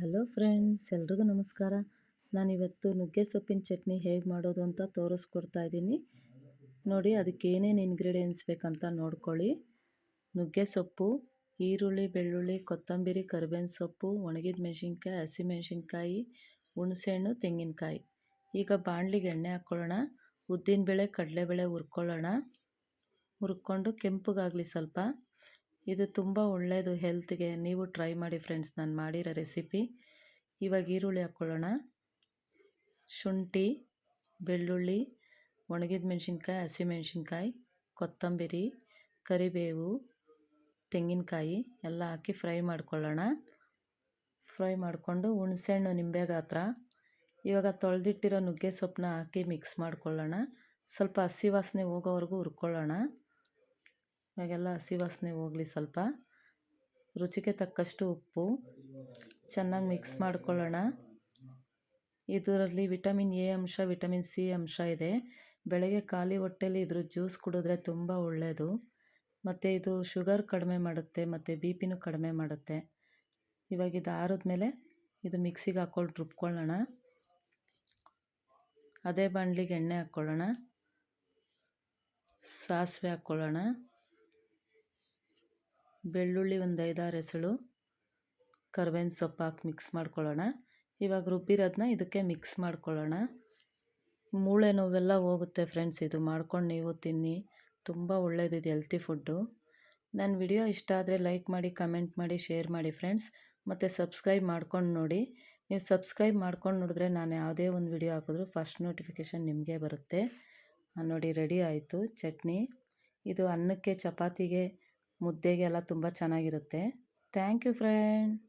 Hello friends, ಎಲ್ರಿಗೂ ನಮಸ್ಕಾರ. ನಾನಿವತ್ತು ನುಗ್ಗೆ ಸೊಪ್ಪಿನ ಚಟ್ನಿ ಹೇಗೆ ಮಾಡೋದು ಅಂತ ತೋರಿಸ್ಕೊಡ್ತಾ ಇದ್ದೀನಿ. ನೋಡಿ, ಅದಕ್ಕೆ ಏನೇನು ಇಂಗ್ರೀಡಿಯೆಂಟ್ಸ್ ಬೇಕಂತ ನೋಡ್ಕೊಳ್ಳಿ. ನುಗ್ಗೆ ಸೊಪ್ಪು ಈರುಳ್ಳಿ, ಬೆಳ್ಳುಳ್ಳಿ, ಕೊತ್ತಂಬರಿ ಕರಿಬೇವಿನ ಸೊಪ್ಪು ಒಣಗಿದ ಮೆಣಸಿನ್ಕಾಯಿ ಹಸಿಮೆಣಸಿನ್ಕಾಯಿ, ಹುಣಸೆಹಣ್ಣು, ತೆಂಗಿನಕಾಯಿ. ಈಗ ಬಾಣಲಿಗೆ ಎಣ್ಣೆ ಹಾಕ್ಕೊಳ್ಳೋಣ ಉದ್ದಿನಬೇಳೆ, ಕಡಲೆಬೇಳೆ ಹುರ್ಕೊಳ್ಳೋಣ. ಹುರ್ಕೊಂಡು ಕೆಂಪಗಾಗಲಿ ಸ್ವಲ್ಪ. ಇದು ತುಂಬ ಒಳ್ಳೆಯದು ಹೆಲ್ತ್ಗೆ ನೀವು ಟ್ರೈ ಮಾಡಿ ಫ್ರೆಂಡ್ಸ್ ನಾನು ಮಾಡಿರೋ ರೆಸಿಪಿ ಇವಾಗ ಈರುಳ್ಳಿ ಹಾಕ್ಕೊಳ್ಳೋಣ ಶುಂಠಿ, ಬೆಳ್ಳುಳ್ಳಿ ಒಣಗಿದ ಮೆಣಸಿನ್ಕಾಯಿ ಹಸಿಮೆಣ್ಸಿನ್ಕಾಯಿ, ಕೊತ್ತಂಬರಿ, ಕರಿಬೇವು, ತೆಂಗಿನಕಾಯಿ ಎಲ್ಲ ಹಾಕಿ ಫ್ರೈ ಮಾಡ್ಕೊಳ್ಳೋಣ. ಫ್ರೈ ಮಾಡಿಕೊಂಡು ಹುಣಸೆಹಣ್ಣು ನಿಂಬೆ ಗಾತ್ರ. ಇವಾಗ ತೊಳೆದಿಟ್ಟಿರೋ ನುಗ್ಗೆ ಸೊಪ್ಪನ್ನ ಹಾಕಿ ಮಿಕ್ಸ್ ಮಾಡ್ಕೊಳ್ಳೋಣ. ಸ್ವಲ್ಪ ಹಸಿ ವಾಸನೆ ಹೋಗೋವರೆಗೂ ಹುರ್ಕೊಳ್ಳೋಣ. ಇವಾಗೆಲ್ಲ ಹಸಿ ವಾಸನೆ ಹೋಗಲಿ ಸ್ವಲ್ಪ. ರುಚಿಗೆ ತಕ್ಕಷ್ಟು ಉಪ್ಪು. ಚೆನ್ನಾಗಿ ಮಿಕ್ಸ್ ಮಾಡ್ಕೊಳ್ಳೋಣ. ಇದರಲ್ಲಿ ವಿಟಮಿನ್ ಎ ಅಂಶ ವಿಟಮಿನ್ ಸಿ ಅಂಶ ಇದೆ. ಬೆಳಗ್ಗೆ ಖಾಲಿ ಹೊಟ್ಟೆಲಿ ಇದ್ರ ಜ್ಯೂಸ್ ಕುಡಿದ್ರೆ ತುಂಬ ಒಳ್ಳೆಯದು ಮತ್ತು ಇದು ಶುಗರ್ ಕಡಿಮೆ ಮಾಡುತ್ತೆ, ಮತ್ತು ಬಿ ಪಿನೂ ಕಡಿಮೆ ಮಾಡುತ್ತೆ. ಇವಾಗ ಇದು ಆರಿದ್ಮೇಲೆ ಇದು ಮಿಕ್ಸಿಗೆ ಹಾಕ್ಕೊಂಡು ರುಬ್ಕೊಳ್ಳೋಣ. ಅದೇ ಬಾಣಲಿಗೆ ಎಣ್ಣೆ ಹಾಕ್ಕೊಳ್ಳೋಣ. ಸಾಸಿವೆ ಹಾಕ್ಕೊಳ್ಳೋಣ. ಬೆಳ್ಳುಳ್ಳಿ ಒಂದು ಐದಾರು ಹೆಸಳು, ಕರ್ಬೇವಿನ ಸೊಪ್ಪು ಹಾಕಿ ಮಿಕ್ಸ್ ಮಾಡ್ಕೊಳ್ಳೋಣ. ಇವಾಗ ರುಬ್ಬಿರೋದನ್ನ ಇದಕ್ಕೆ ಮಿಕ್ಸ್ ಮಾಡ್ಕೊಳ್ಳೋಣ. ಮೂಳೆ ನೋವೆಲ್ಲ ಹೋಗುತ್ತೆ ಫ್ರೆಂಡ್ಸ್ ಇದು ಮಾಡ್ಕೊಂಡು ನೀವು ತಿನ್ನಿ. ತುಂಬ ಒಳ್ಳೇದಿದೆ ಹೆಲ್ತಿ ಫುಡ್ಡು ನನ್ನ ವಿಡಿಯೋ ಇಷ್ಟ ಆದರೆ ಲೈಕ್ ಮಾಡಿ ಕಮೆಂಟ್ ಮಾಡಿ ಶೇರ್ ಮಾಡಿ ಫ್ರೆಂಡ್ಸ್ ಮತ್ತು ಸಬ್ಸ್ಕ್ರೈಬ್ ಮಾಡ್ಕೊಂಡು ನೋಡಿ. ನೀವು ಸಬ್ಸ್ಕ್ರೈಬ್ ಮಾಡ್ಕೊಂಡು ನೋಡಿದ್ರೆ ನಾನು ಯಾವುದೇ ಒಂದು ವಿಡಿಯೋ ಹಾಕಿದ್ರು ಫಸ್ಟ್ ನೋಟಿಫಿಕೇಷನ್ ನಿಮಗೆ ಬರುತ್ತೆ. ನೋಡಿ ರೆಡಿ ಆಯಿತು, ಚಟ್ನಿ. ಇದು ಅನ್ನಕ್ಕೆ, ಚಪಾತಿಗೆ ಮುದ್ದೆಗೆಲ್ಲ ತುಂಬ ಚೆನ್ನಾಗಿರುತ್ತೆ. Thank you friend